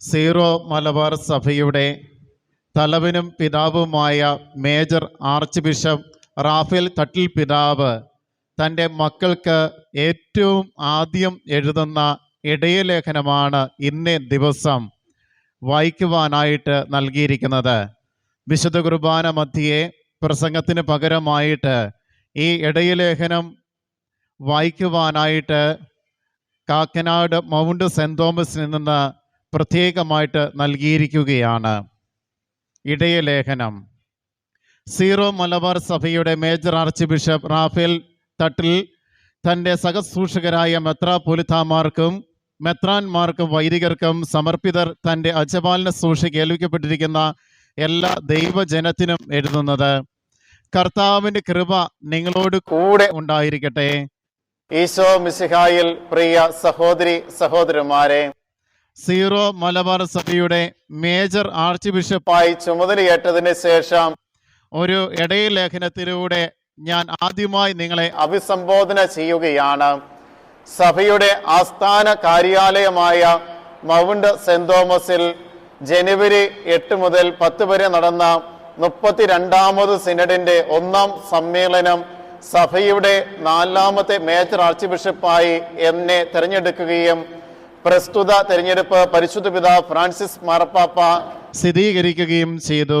Zero Malabar സഭയുടെ തലവനും പിതാവുമായ major archbishop Rafale Thattil പിതാവ് തന്റെ മക്കൾക്ക് ഏറ്റവും ആദ്യം എഴുതുന്ന ഇടയലേഖനമാണ് ഇന്നേ ദിവസം വായിക്കുവാനായിട്ട് നൽകിയിരിക്കുന്നത്. വിശുദ്ധ കുർബാന മധ്യയെ പ്രസംഗത്തിന് പകരമായിട്ട് ഈ ഇടയലേഖനം വായിക്കുവാനായിട്ട് കാക്കനാട് മൗണ്ട് സെന്റ് തോമസിൽ നിന്ന് പ്രത്യേകമായിട്ട് നൽകിയിരിക്കുകയാണ്. ഇടയലേഖനം. സീറോ മലബാർ സഭയുടെ major archbishop Rafale Thattil തന്റെ സഹസൂഷകരായ മെത്രാപൊലിത്താമാർക്കും മെത്രാന്മാർക്കും വൈദികർക്കും സമർപ്പിതർ തന്റെ അജപാലന സൂക്ഷിക്ക് ഏൽപ്പിക്കപ്പെട്ടിരിക്കുന്ന എല്ലാ ദൈവജനത്തിനും എഴുതുന്നത്. കർത്താവിന്റെ കൃപ നിങ്ങളോട് കൂടെ ഉണ്ടായിരിക്കട്ടെ. ഈശോ മിസിഹായിൽ പ്രിയ സഹോദരി സഹോദരന്മാരെ സീറോ മലബാർ സഭയുടെ മേജർ ആർച്ച് ബിഷപ്പായി പ്പായി ചുമതലയേറ്റതിന് ശേഷം ഒരു ഇടയലേഖനത്തിലൂടെ ഞാൻ ആദ്യമായി നിങ്ങളെ അഭിസംബോധന ചെയ്യുകയാണ്. സഭയുടെ ആസ്ഥാന കാര്യാലയമായ മൗണ്ട് സെന്റ് തോമസിൽ ജനുവരി എട്ട് മുതൽ പത്ത് വരെ നടന്ന മുപ്പത്തിരണ്ടാമത് സിനഡിന്റെ ഒന്നാം സമ്മേളനം സഭയുടെ നാലാമത്തെ മേജർ ആർച്ച് ബിഷപ്പായി എന്നെ തിരഞ്ഞെടുക്കുകയും പ്രസ്തുത തെരഞ്ഞെടുപ്പ് പരിശുദ്ധ പിതാവ് ഫ്രാൻസിസ് മാർപ്പാപ്പ സ്ഥിരീകരിക്കുകയും ചെയ്തു.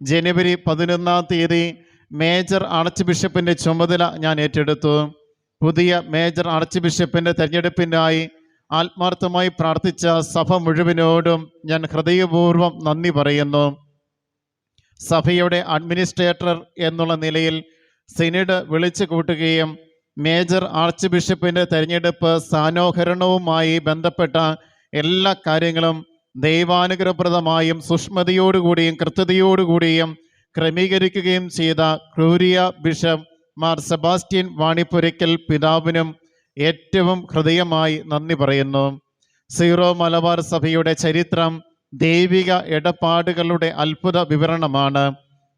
ജനുവരി പതിനൊന്നാം തീയതി മേജർ ആർച്ച് ബിഷപ്പിന്റെ ചുമതല ഞാൻ ഏറ്റെടുത്തു. പുതിയ മേജർ ആർച്ച് ബിഷപ്പിന്റെ തെരഞ്ഞെടുപ്പിനായി ആത്മാർത്ഥമായി പ്രാർത്ഥിച്ച സഭ മുഴുവനോടും ഞാൻ ഹൃദയപൂർവം നന്ദി പറയുന്നു. സഭയുടെ അഡ്മിനിസ്ട്രേറ്റർ എന്നുള്ള നിലയിൽ സിനിഡ് വിളിച്ചു കൂട്ടുകയും മേജർ ആർച്ച് ബിഷപ്പിന്റെ തെരഞ്ഞെടുപ്പ് സാനോഹരണവുമായി ബന്ധപ്പെട്ട എല്ലാ കാര്യങ്ങളും ദൈവാനുഗ്രഹപ്രദമായും സുഷ്മതയോടുകൂടിയും കൃത്യതയോടുകൂടിയും ക്രമീകരിക്കുകയും ചെയ്ത ക്രൂരിയ ബിഷപ്പ് മാർ സെബാസ്റ്റ്യൻ വാണിപ്പുരയ്ക്കൽ പിതാവിനും ഏറ്റവും ഹൃദയമായി നന്ദി പറയുന്നു. സീറോ മലബാർ സഭയുടെ ചരിത്രം ദൈവിക ഇടപാടുകളുടെ അത്ഭുത വിവരണമാണ്.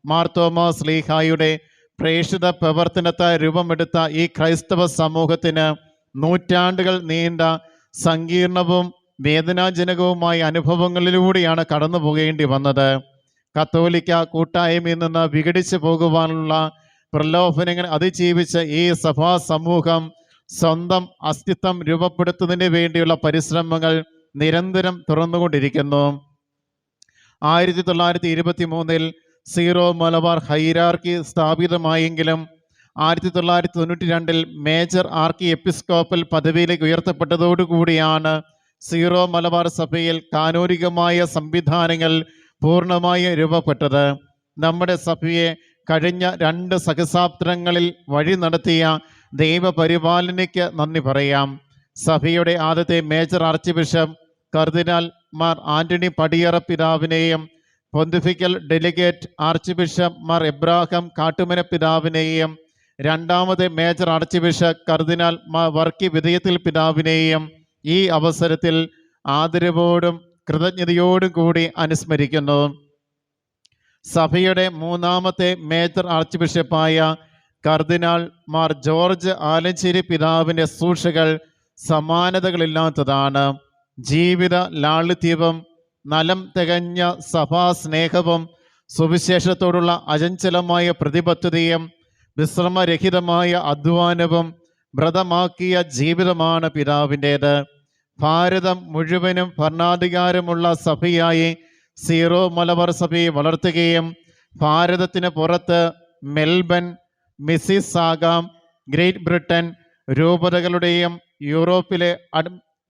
മാർ തോമസ് ലീഹായുടെ പ്രേക്ഷിത പ്രവർത്തനത്താൽ രൂപമെടുത്ത ഈ ക്രൈസ്തവ സമൂഹത്തിന് നൂറ്റാണ്ടുകൾ നീണ്ട സങ്കീർണവും വേദനാജനകവുമായ അനുഭവങ്ങളിലൂടെയാണ് കടന്നു പോകേണ്ടി വന്നത്. കത്തോലിക്ക കൂട്ടായ്മയിൽ നിന്ന് വിഘടിച്ചു പോകുവാനുള്ള പ്രലോഭനങ്ങൾ അതിജീവിച്ച ഈ സഭാ സമൂഹം സ്വന്തം അസ്തിത്വം രൂപപ്പെടുത്തുന്നതിന് വേണ്ടിയുള്ള പരിശ്രമങ്ങൾ നിരന്തരം തുറന്നുകൊണ്ടിരിക്കുന്നു. ആയിരത്തി തൊള്ളായിരത്തി ഇരുപത്തി മൂന്നിൽ സീറോ മലബാർ ഹൈരാർക്കി സ്ഥാപിതമായെങ്കിലും ആയിരത്തി തൊള്ളായിരത്തി തൊണ്ണൂറ്റി രണ്ടിൽ മേജർ ആർക്കി എപ്പിസ്കോപ്പൽ പദവിയിലേക്ക് ഉയർത്തപ്പെട്ടതോടുകൂടിയാണ് സീറോ മലബാർ സഭയിൽ കാനൂരികമായ സംവിധാനങ്ങൾ പൂർണമായി രൂപപ്പെട്ടത്. നമ്മുടെ സഭയെ കഴിഞ്ഞ രണ്ട് സഹസാബ്ദങ്ങളിൽ വഴി നടത്തിയ ദൈവപരിപാലനയ്ക്ക് നന്ദി പറയാം. സഭയുടെ ആദ്യത്തെ major archbishop cardinal Mar Antony Padiyara പിതാവിനെയും pontifical delegate archbishop Mar Abraham Kattumana പിതാവിനെയും രണ്ടാമത് major archbishop cardinal Mar Varkey Vithayathil പിതാവിനെയും ഈ അവസരത്തിൽ ആദരവോടും കൃതജ്ഞതയോടും കൂടി അനുസ്മരിക്കുന്നു. സഭയുടെ മൂന്നാമത്തെ മേജർ ആർച്ച് ബിഷപ്പായ കർദിനാൾ മാർ ജോർജ് ആലഞ്ചേരി പിതാവിന്റെ സൂക്ഷകൾ സമാനതകളില്ലാത്തതാണ്. ജീവിത ലാളിത്യവും നലം തികഞ്ഞ സഭാ സ്നേഹവും സുവിശേഷത്തോടുള്ള അചഞ്ചലമായ പ്രതിബദ്ധതയും വിശ്രമരഹിതമായ അധ്വാനവും വ്രതമാക്കിയ ജീവിതമാണ് പിതാവിന്റേത്. ഭാരതം മുഴുവനും ഭരണാധികാരമുള്ള സഭയായി സീറോ മലബാർ സഭയെ വളർത്തുകയും ഭാരതത്തിന് പുറത്ത് മെൽബൺ മിസിസാഗാം ഗ്രേറ്റ് ബ്രിട്ടൻ രൂപതകളുടെയും യൂറോപ്പിലെ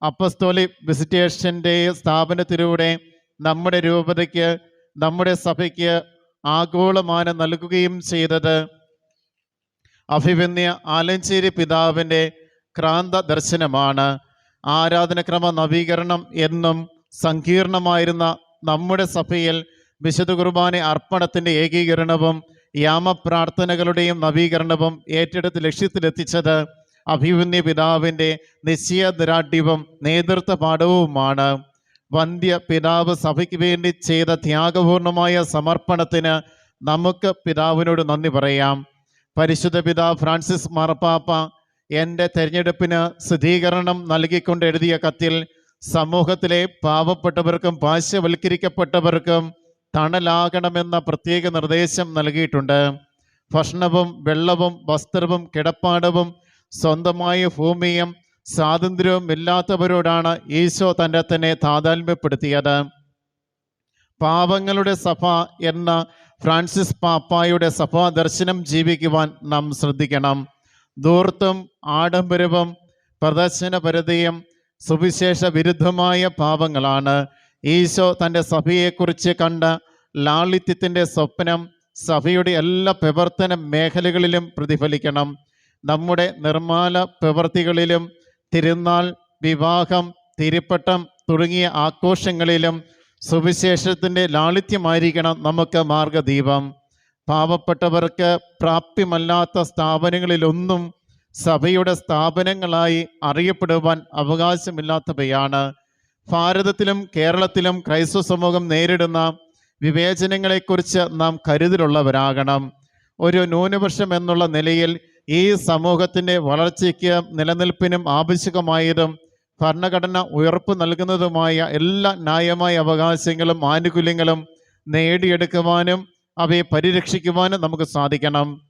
അപ്പസ്തോലിക് വിസിറ്റേഷന്റെ സ്ഥാപനത്തിലൂടെ നമ്മുടെ രൂപതയ്ക്ക് നമ്മുടെ സഭയ്ക്ക് ആഗോളമാനം നൽകുകയും ചെയ്തത്. അഭിവന്യ ആലഞ്ചേരി പിതാവിന്റെ ക്രാന്ത ദർശനമാണ്. ആരാധനക്രമ നവീകരണം എന്നും സങ്കീർണമായിരുന്ന നമ്മുടെ സഭയിൽ വിശുദ്ധ കുർബാന അർപ്പണത്തിന്റെ ഏകീകരണവും യാമപ്രാർത്ഥനകളുടെയും നവീകരണവും ഏറ്റെടുത്ത് ലക്ഷ്യത്തിലെത്തിച്ചത് അഭിമന്യ പിതാവിന്റെ നിശ്ചയദരാഢ്യവും നേതൃത്വ പാഠവുമാണ് വന്ധ്യ പിതാവ് സഭയ്ക്ക് വേണ്ടി ചെയ്ത ത്യാഗപൂർണമായ സമർപ്പണത്തിന് നമുക്ക് പിതാവിനോട് നന്ദി പറയാം. പരിശുദ്ധ പിതാവ് ഫ്രാൻസിസ് മാർപ്പാപ്പ എന്റെ തെരഞ്ഞെടുപ്പിന് സ്ഥിരീകരണം നൽകിക്കൊണ്ട് എഴുതിയ കത്തിൽ സമൂഹത്തിലെ പാവപ്പെട്ടവർക്കും പാശ്യവൽക്കരിക്കപ്പെട്ടവർക്കും തണലാകണമെന്ന പ്രത്യേക നിർദ്ദേശം നൽകിയിട്ടുണ്ട്. ഭക്ഷണവും വെള്ളവും വസ്ത്രവും കിടപ്പാടവും സ്വന്തമായ ഭൂമിയും സ്വാതന്ത്ര്യവും ഇല്ലാത്തവരോടാണ് ഈശോ തന്റെ തന്നെ താതാത്മ്യപ്പെടുത്തിയത്. പാവങ്ങളുടെ സഭ എന്ന ഫ്രാൻസിസ് പാപ്പായുടെ സഭാ ദർശനം ജീവിക്കുവാൻ നാം ശ്രദ്ധിക്കണം. ദൂർത്തും ആഡംബരവും പ്രദർശനപരതയും സുവിശേഷ വിരുദ്ധമായ പാപങ്ങളാണ്. ഈശോ തന്റെ സഭയെക്കുറിച്ച് കണ്ട ലാളിത്യത്തിന്റെ സ്വപ്നം സഭയുടെ എല്ലാ പ്രവർത്തന മേഖലകളിലും പ്രതിഫലിക്കണം. നമ്മുടെ നിർമ്മാല പ്രവൃത്തികളിലും തിരുനാൾ വിവാഹം തിരുപ്പട്ടം തുടങ്ങിയ ആഘോഷങ്ങളിലും സുവിശേഷത്തിന്റെ ലാളിത്യമായിരിക്കണം നമുക്ക് മാർഗദീപം. പാവപ്പെട്ടവർക്ക് പ്രാപ്യമല്ലാത്ത സ്ഥാപനങ്ങളിലൊന്നും സഭയുടെ സ്ഥാപനങ്ങളായി അറിയപ്പെടുവാൻ അവകാശമില്ലാത്തവയാണ്. ഭാരതത്തിലും കേരളത്തിലും ക്രൈസ്തവ സമൂഹം നേരിടുന്ന വിവേചനങ്ങളെക്കുറിച്ച് നാം കരുതലുള്ളവരാകണം. ഒരു ന്യൂനപക്ഷം എന്നുള്ള നിലയിൽ ഈ സമൂഹത്തിന്റെ വളർച്ചയ്ക്ക് നിലനിൽപ്പിനും ആവശ്യകമായതും ഭരണഘടന ഉയർപ്പ് നൽകുന്നതുമായ എല്ലാ ന്യായമായ അവകാശങ്ങളും ആനുകൂല്യങ്ങളും നേടിയെടുക്കുവാനും അവയെ പരിരക്ഷിക്കുവാനും നമുക്ക് സാധിക്കണം.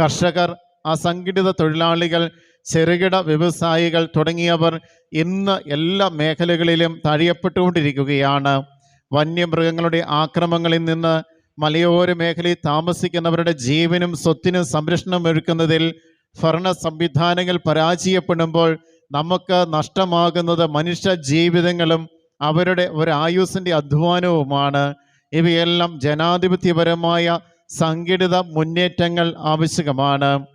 കർഷകർ അസംഘടിത തൊഴിലാളികൾ ചെറുകിട വ്യവസായികൾ തുടങ്ങിയവർ ഇന്ന് എല്ലാ മേഖലകളിലും തഴയപ്പെട്ടുകൊണ്ടിരിക്കുകയാണ്. വന്യമൃഗങ്ങളുടെ ആക്രമങ്ങളിൽ നിന്ന് മലയോര മേഖലയിൽ താമസിക്കുന്നവരുടെ ജീവനും സ്വത്തിനും സംരക്ഷണം ഒരുക്കുന്നതിൽ ഭരണ സംവിധാനങ്ങൾ പരാജയപ്പെടുമ്പോൾ നമുക്ക് നഷ്ടമാകുന്നത് മനുഷ്യ ജീവിതങ്ങളും അവരുടെ ഒരു ആയുസിന്റെ അധ്വാനവുമാണ്. ഇവയെല്ലാം ജനാധിപത്യപരമായ സംഘടിത മുന്നേറ്റങ്ങൾ ആവശ്യമാണ്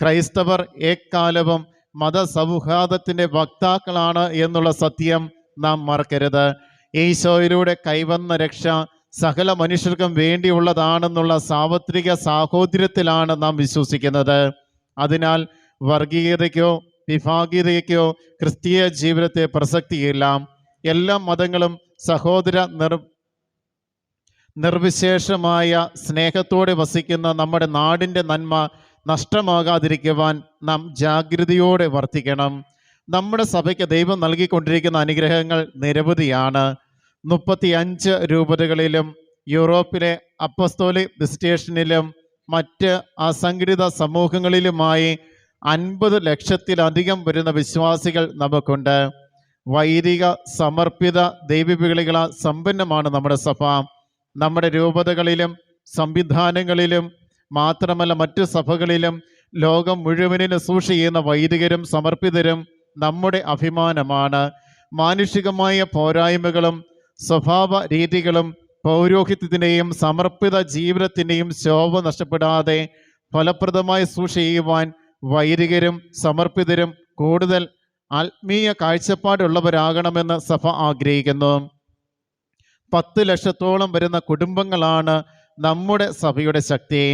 ക്രൈസ്തവർ എക്കാലവും മതസൗഹാർദ്ദത്തിന്റെ വക്താക്കളാണ് എന്നുള്ള സത്യം നാം മറക്കരുത്. ഈശോയിലൂടെ കൈവന്ന രക്ഷ സകല മനുഷ്യർക്കും വേണ്ടിയുള്ളതാണെന്നുള്ള സാർവത്രിക സാഹോദര്യത്തിലാണ് നാം വിശ്വസിക്കുന്നത്. അതിനാൽ വർഗീയതയ്ക്കോ വിഭാഗീയതയ്ക്കോ ക്രിസ്തീയ ജീവിതത്തെ പ്രസക്തിയില്ല. എല്ലാ മതങ്ങളും സഹോദര നിർ നിർവിശേഷമായ സ്നേഹത്തോടെ വസിക്കുന്ന നമ്മുടെ നാടിന്റെ നന്മ നഷ്ടമാകാതിരിക്കുവാൻ നാം ജാഗ്രതയോടെ വർത്തിക്കണം. നമ്മുടെ സഭയ്ക്ക് ദൈവം നൽകിക്കൊണ്ടിരിക്കുന്ന അനുഗ്രഹങ്ങൾ നിരവധിയാണ്. മുപ്പത്തി അഞ്ച് രൂപതകളിലും യൂറോപ്പിലെ അപ്പസ്തോലി വിസിറ്റേഷനിലും മറ്റ് അസംഘടിത സമൂഹങ്ങളിലുമായി അൻപത് ലക്ഷത്തിലധികം വരുന്ന വിശ്വാസികൾ നമുക്കുണ്ട്. വൈദിക സമർപ്പിത ദൈവവിളികളാൽ സമ്പന്നമാണ് നമ്മുടെ സഭ. നമ്മുടെ രൂപതകളിലും സംവിധാനങ്ങളിലും മാത്രമല്ല മറ്റു സഭകളിലും ലോകം മുഴുവനും സൂക്ഷ ചെയ്യുന്ന വൈദികരും സമർപ്പിതരും നമ്മുടെ അഭിമാനമാണ്. മാനുഷികമായ പോരായ്മകളും സ്വഭാവ രീതികളും പൗരോഹിത്യത്തിന്റെയും സമർപ്പിത ജീവിതത്തിന്റെയും ശോഭ നഷ്ടപ്പെടാതെ ഫലപ്രദമായി സൂക്ഷ ചെയ്യുവാൻ വൈദികരും സമർപ്പിതരും കൂടുതൽ ആത്മീയ കാഴ്ചപ്പാടുള്ളവരാകണമെന്ന് സഭ ആഗ്രഹിക്കുന്നു. പത്ത് ലക്ഷത്തോളം വരുന്ന കുടുംബങ്ങളാണ് നമ്മുടെ സഭയുടെ ശക്തി.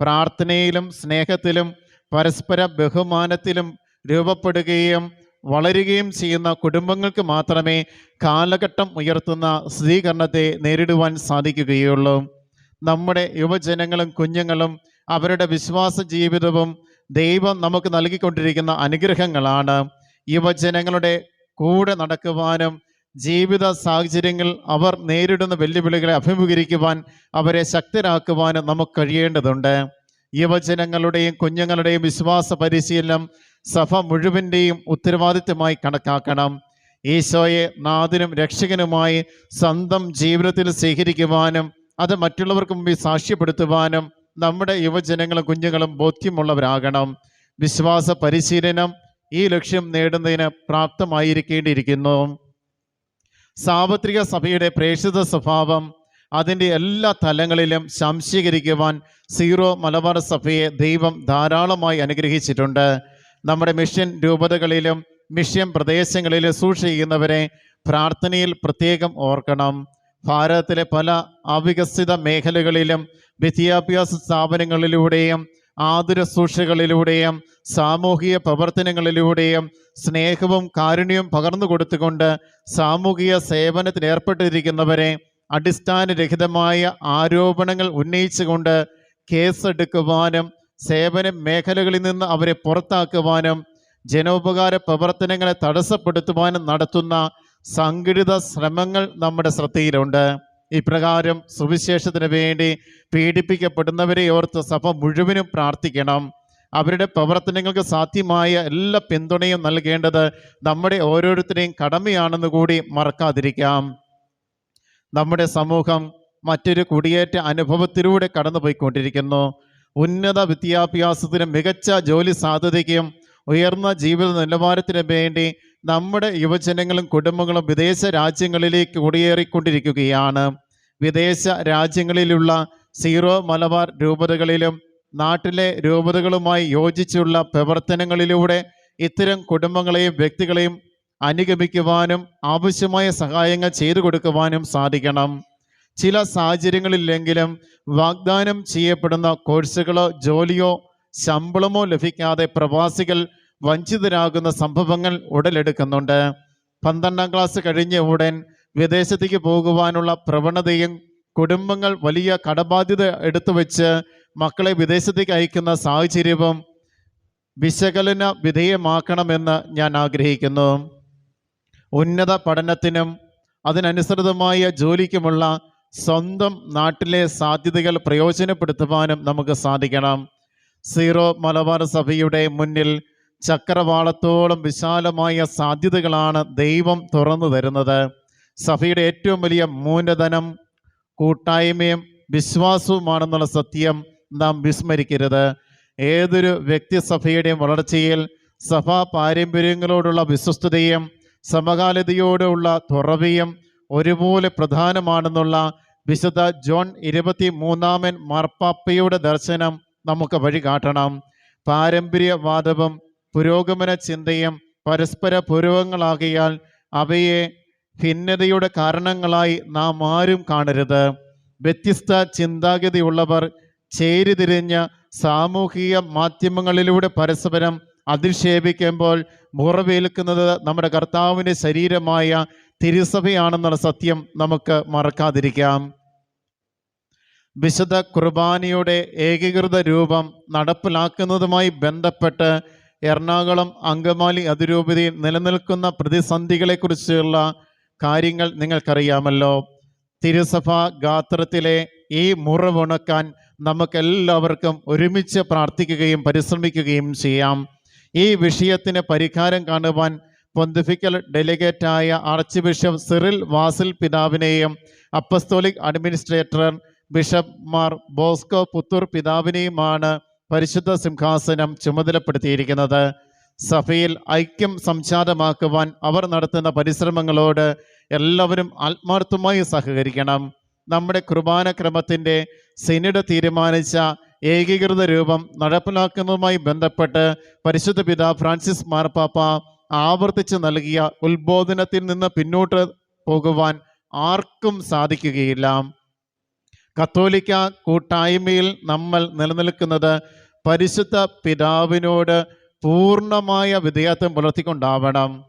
പ്രാർത്ഥനയിലും സ്നേഹത്തിലും പരസ്പര ബഹുമാനത്തിലും രൂപപ്പെടുകയും വളരുകയും ചെയ്യുന്ന കുടുംബങ്ങൾക്ക് മാത്രമേ കാലഘട്ടം ഉയർത്തുന്ന സ്ഥിരീകരണത്തെ നേരിടുവാൻ സാധിക്കുകയുള്ളൂ. നമ്മുടെ യുവജനങ്ങളും കുഞ്ഞുങ്ങളും അവരുടെ വിശ്വാസ ജീവിതവും ദൈവം നമുക്ക് നൽകിക്കൊണ്ടിരിക്കുന്ന അനുഗ്രഹങ്ങളാണ്. യുവജനങ്ങളുടെ കൂടെ നടക്കുവാനും ജീവിത സാഹചര്യങ്ങൾ അവർ നേരിടുന്ന വെല്ലുവിളികളെ അഭിമുഖീകരിക്കുവാൻ അവരെ ശക്തരാക്കുവാനും നമുക്ക് കഴിയേണ്ടതുണ്ട്. യുവജനങ്ങളുടെയും കുഞ്ഞുങ്ങളുടെയും വിശ്വാസ പരിശീലനം സഭ മുഴുവന്റെയും ഉത്തരവാദിത്വമായി കണക്കാക്കണം. ഈശോയെ നാഥനും രക്ഷകനുമായി സ്വന്തം ജീവിതത്തിൽ സ്വീകരിക്കുവാനും അത് മറ്റുള്ളവർക്ക് മുമ്പിൽ സാക്ഷ്യപ്പെടുത്തുവാനും നമ്മുടെ യുവജനങ്ങളും കുഞ്ഞുങ്ങളും ബോധ്യമുള്ളവരാകണം. വിശ്വാസ പരിശീലനം ഈ ലക്ഷ്യം നേടുന്നതിന് പ്രാപ്തമായിരിക്കേണ്ടിയിരിക്കുന്നു. സാർവത്രിക സഭയുടെ പ്രേക്ഷിത സ്വഭാവം അതിന്റെ എല്ലാ തലങ്ങളിലും സംശീകരിക്കുവാൻ സീറോ മലബാർ സഭയെ ദൈവം ധാരാളമായി അനുഗ്രഹിച്ചിട്ടുണ്ട്. നമ്മുടെ മിഷൻ രൂപതകളിലും മിഷൻ പ്രദേശങ്ങളിലും സൂക്ഷിക്കുന്നവരെ പ്രാർത്ഥനയിൽ പ്രത്യേകം ഓർക്കണം. ഭാരതത്തിലെ പല അവികസിത മേഖലകളിലും വിദ്യാഭ്യാസ സ്ഥാപനങ്ങളിലൂടെയും ആതുര സൂക്ഷകളിലൂടെയും സാമൂഹിക പ്രവർത്തനങ്ങളിലൂടെയും സ്നേഹവും കാരുണ്യവും പകർന്നു കൊടുത്തുകൊണ്ട് സാമൂഹിക സേവനത്തിൽ ഏർപ്പെട്ടിരിക്കുന്നവരെ അടിസ്ഥാനരഹിതമായ ആരോപണങ്ങൾ ഉന്നയിച്ചുകൊണ്ട് കേസെടുക്കുവാനും സേവന മേഖലകളിൽ നിന്ന് അവരെ പുറത്താക്കുവാനും ജനോപകാര പ്രവർത്തനങ്ങളെ തടസ്സപ്പെടുത്തുവാനും നടത്തുന്ന സംഘടിത ശ്രമങ്ങൾ നമ്മുടെ ശ്രദ്ധയിലുണ്ട്. ഇപ്രകാരം സുവിശേഷത്തിന് വേണ്ടി പീഡിപ്പിക്കപ്പെടുന്നവരെ ഓർത്ത് സഭ മുഴുവനും പ്രാർത്ഥിക്കണം. അവരുടെ പ്രവർത്തനങ്ങൾക്ക് സാധ്യമായ എല്ലാ പിന്തുണയും നൽകേണ്ടത് നമ്മുടെ ഓരോരുത്തരെയും കടമയാണെന്ന് കൂടി മറക്കാതിരിക്കാം. നമ്മുടെ സമൂഹം മറ്റൊരു കുടിയേറ്റ അനുഭവത്തിലൂടെ കടന്നുപോയിക്കൊണ്ടിരിക്കുന്നു. ഉന്നത വിദ്യാഭ്യാസത്തിനും മികച്ച ജോലി സാധ്യതയ്ക്കും ഉയർന്ന ജീവിത നിലവാരത്തിനും വേണ്ടി നമ്മുടെ യുവജനങ്ങളും കുടുംബങ്ങളും വിദേശ രാജ്യങ്ങളിലേക്ക് കുടിയേറിക്കൊണ്ടിരിക്കുകയാണ്. വിദേശ രാജ്യങ്ങളിലുള്ള സീറോ മലബാർ രൂപതകളിലും നാട്ടിലെ രൂപതകളുമായി യോജിച്ചുള്ള പ്രവർത്തനങ്ങളിലൂടെ ഇത്തരം കുടുംബങ്ങളെയും വ്യക്തികളെയും അനുഗമിക്കുവാനും ആവശ്യമായ സഹായങ്ങൾ ചെയ്തു കൊടുക്കുവാനും സാധിക്കണം. ചില സാഹചര്യങ്ങളിലെങ്കിലും വാഗ്ദാനം ചെയ്യപ്പെടുന്ന കോഴ്സുകളോ ജോലിയോ ശമ്പളമോ ലഭിക്കാതെ പ്രവാസികൾ വഞ്ചിതരാകുന്ന സംഭവങ്ങൾ ഉടലെടുക്കുന്നുണ്ട്. പന്ത്രണ്ടാം ക്ലാസ് കഴിഞ്ഞ ഉടൻ വിദേശത്തേക്ക് പോകുവാനുള്ള പ്രവണതയും കുടുംബങ്ങൾ വലിയ കടബാധ്യത എടുത്തു വെച്ച് മക്കളെ വിദേശത്തേക്ക് അയക്കുന്ന സാഹചര്യവും വിശകലന വിധേയമാക്കണമെന്ന് ഞാൻ ആഗ്രഹിക്കുന്നു. ഉന്നത പഠനത്തിനും അതിനനുസൃതമായ ജോലിക്കുമുള്ള സ്വന്തം നാട്ടിലെ സാധ്യതകൾ പ്രയോജനപ്പെടുത്തുവാനും നമുക്ക് സാധിക്കണം. സീറോ മലബാർ സഭയുടെ മുന്നിൽ ചക്രവാളത്തോളം വിശാലമായ സാധ്യതകളാണ് ദൈവം തുറന്നു തരുന്നത്. സഭയുടെ ഏറ്റവും വലിയ മൂലധനം കൂട്ടായ്മയും വിശ്വാസവുമാണെന്നുള്ള സത്യം നാം വിസ്മരിക്കരുത്. ഏതൊരു വ്യക്തി വ്യക്തിസഭയുടെയും വളർച്ചയിൽ സഭാ പാരമ്പര്യങ്ങളോടുള്ള വിശ്വസ്തതയും സമകാലികതയോടുള്ള തുറവിയും ഒരുപോലെ പ്രധാനമാണെന്നുള്ള വിശുദ്ധ ജോൺ ഇരുപത്തി മൂന്നാമൻ മാർപ്പാപ്പയുടെ ദർശനം നമുക്ക് വഴികാട്ടണം പാരമ്പര്യവാദവും പുരോഗമന ചിന്തയും പരസ്പര പൂർവങ്ങളാകിയാൽ അവയെ ഭിന്നതയുടെ കാരണങ്ങളായി നാം ആരും കാണരുത്. വ്യത്യസ്ത ചിന്താഗതിയുള്ളവർ ചേരിതിരിഞ്ഞ് സാമൂഹിക മാധ്യമങ്ങളിലൂടെ പരസ്പരം അധിക്ഷേപിക്കുമ്പോൾ മുറവേൽക്കുന്നത് നമ്മുടെ കർത്താവിന്റെ ശരീരമായ തിരുസഭയാണെന്നുള്ള സത്യം നമുക്ക് മറക്കാതിരിക്കാം. വിശുദ്ധ കുർബാനയുടെ ഏകീകൃത രൂപം നടപ്പിലാക്കുന്നതുമായി ബന്ധപ്പെട്ട് എറണാകുളം അങ്കമാലി അതിരൂപതയിൽ നിലനിൽക്കുന്ന പ്രതിസന്ധികളെക്കുറിച്ചുള്ള കാര്യങ്ങൾ നിങ്ങൾക്കറിയാമല്ലോ. തിരുസഭ ഗാത്രത്തിലെ ഈ മുറിവുണക്കാൻ നമുക്കെല്ലാവർക്കും ഒരുമിച്ച് പ്രാർത്ഥിക്കുകയും പരിശ്രമിക്കുകയും ചെയ്യാം. ഈ വിഷയത്തിന് പരിഹാരം കാണുവാൻ പൊന്തിഫിക്കൽ ഡെലിഗേറ്റായ ആർച്ച് ബിഷപ്പ് സിറിൽ വാസിൽ പിതാവിനെയും apostolic administrator bishop Mar Bosco Puthur പിതാവിനെയുമാണ് പരിശുദ്ധ സിംഹാസനം ചുമതലപ്പെടുത്തിയിരിക്കുന്നത്. സഭയിൽ ഐക്യം സംജാതമാക്കുവാൻ അവർ നടത്തുന്ന പരിശ്രമങ്ങളോട് എല്ലാവരും ആത്മാർത്ഥമായി സഹകരിക്കണം. നമ്മുടെ കുർബാന ക്രമത്തിന്റെ സിനിഡ് തീരുമാനിച്ച ഏകീകൃത രൂപം നടപ്പിലാക്കുന്നതുമായി ബന്ധപ്പെട്ട് പരിശുദ്ധ പിതാ ഫ്രാൻസിസ് മാർപ്പാപ്പ ആവർത്തിച്ച് നൽകിയ ഉത്ബോധനത്തിൽ നിന്ന് പിന്നോട്ട് പോകുവാൻ ആർക്കും സാധിക്കുകയില്ല. കത്തോലിക്ക കൂട്ടായ്മയിൽ നമ്മൾ നിലനിൽക്കുന്നത് പരിശുദ്ധ പിതാവിനോട് പൂർണമായ വിധേയത്വം പുലർത്തിക്കൊണ്ടാവണം.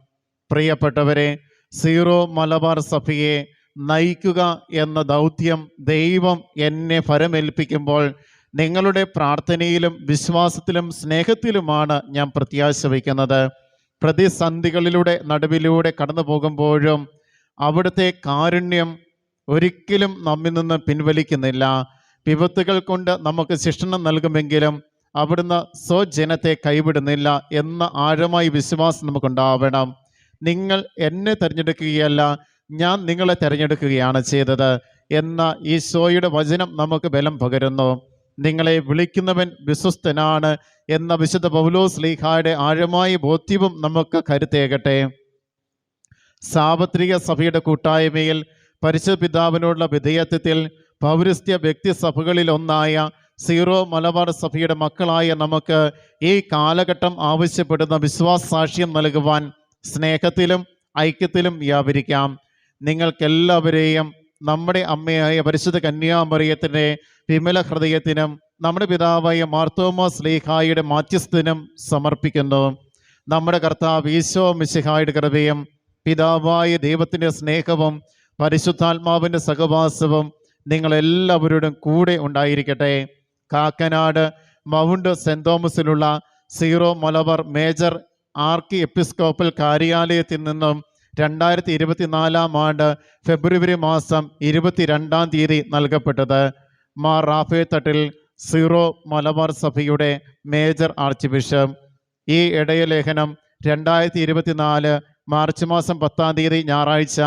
പ്രിയപ്പെട്ടവരെ സീറോ മലബാർ സഭയെ നയിക്കുക എന്ന ദൗത്യം ദൈവം എന്നെ ഫലമേൽപ്പിക്കുമ്പോൾ നിങ്ങളുടെ പ്രാർത്ഥനയിലും വിശ്വാസത്തിലും സ്നേഹത്തിലുമാണ് ഞാൻ പ്രത്യാശ വയ്ക്കുന്നത് പ്രതിസന്ധികളിലൂടെ നടുവിലൂടെ കടന്നു പോകുമ്പോഴും അവിടുത്തെ കാരുണ്യം ഒരിക്കലും നമ്മിൽ നിന്ന് പിൻവലിക്കുന്നില്ല. വിപത്തുകൾ കൊണ്ട് നമുക്ക് ശിക്ഷണം നൽകുമെങ്കിലും അവിടുന്ന് സ്വജനത്തെ കൈവിടുന്നില്ല എന്ന ആഴമായി വിശ്വാസം നമുക്കുണ്ടാവണം. നിങ്ങൾ എന്നെ തിരഞ്ഞെടുക്കുകയല്ല ഞാൻ നിങ്ങളെ തിരഞ്ഞെടുക്കുകയാണ് ചെയ്തത് എന്ന ഈശോയുടെ വചനം നമുക്ക് ബലം പകരുന്നു. നിങ്ങളെ വിളിക്കുന്നവൻ വിശ്വസ്തനാണ് എന്ന വിശുദ്ധ പൗലോസ് ലീഹായുടെ ആഴമായ ബോധ്യവും നമുക്ക് കരുത്തേകട്ടെ സാർവത്രിക സഭയുടെ കൂട്ടായ്മയിൽ പരിശുദ്ധ പിതാവിനോടുള്ള വിധേയത്വത്തിൽ പൗരസ്ത്യ വ്യക്തിസഭകളിൽ ഒന്നായ സീറോ മലബാർ സഭയുടെ മക്കളായ നമുക്ക് ഈ കാലഘട്ടം ആവശ്യപ്പെടുന്ന വിശ്വാസ സാക്ഷ്യം നൽകുവാൻ സ്നേഹത്തിലും ഐക്യത്തിലും വ്യാപരിക്കാം. നിങ്ങൾക്കെല്ലാവരെയും നമ്മുടെ അമ്മയായ പരിശുദ്ധ കന്യാമറിയത്തിന്റെ വിമല ഹൃദയത്തിനും നമ്മുടെ പിതാവായ മാർത്തോമ സ്ലീഹായുടെ മാധ്യസ്ഥനും സമർപ്പിക്കുന്നു. നമ്മുടെ കർത്താവ് ഈശോ മിശിഹായുടെ കൃപയും പിതാവായ ദൈവത്തിന്റെ സ്നേഹവും പരിശുദ്ധാത്മാവിന്റെ സഹവാസവും നിങ്ങളെല്ലാവരോടും കൂടെ ഉണ്ടായിരിക്കട്ടെ. കാക്കനാട് മൗണ്ട് സെന്റ് തോമസിലുള്ള zero Malabar major archiepiscopal കാര്യാലയത്തിൽ നിന്നും രണ്ടായിരത്തി ഇരുപത്തിനാലാം ആണ്ട് ഫെബ്രുവരി മാസം ഇരുപത്തിരണ്ടാം തീയതി നൽകപ്പെട്ടത്. മാർ റാഫേ തട്ടിൽ സീറോ മലബാർ സഭയുടെ മേജർ ആർച്ച് ബിഷപ്പ്. ഈ ഇടയലേഖനം രണ്ടായിരത്തി ഇരുപത്തിനാല് മാർച്ച് മാസം പത്താം തീയതി ഞായറാഴ്ച.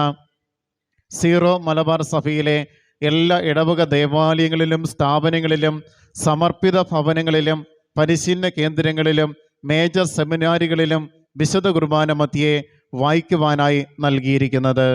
സീറോ മലബാർ സഭയിലെ എല്ലാ ഇടവക ദേവാലയങ്ങളിലും സ്ഥാപനങ്ങളിലും സമർപ്പിത ഭവനങ്ങളിലും പരിശീലന കേന്ദ്രങ്ങളിലും മേജർ സെമിനാരികളിലും വിശുദ്ധ കുർബാന മധ്യേ വായിക്കുവാനായി നൽകിയിരിക്കുന്നത്.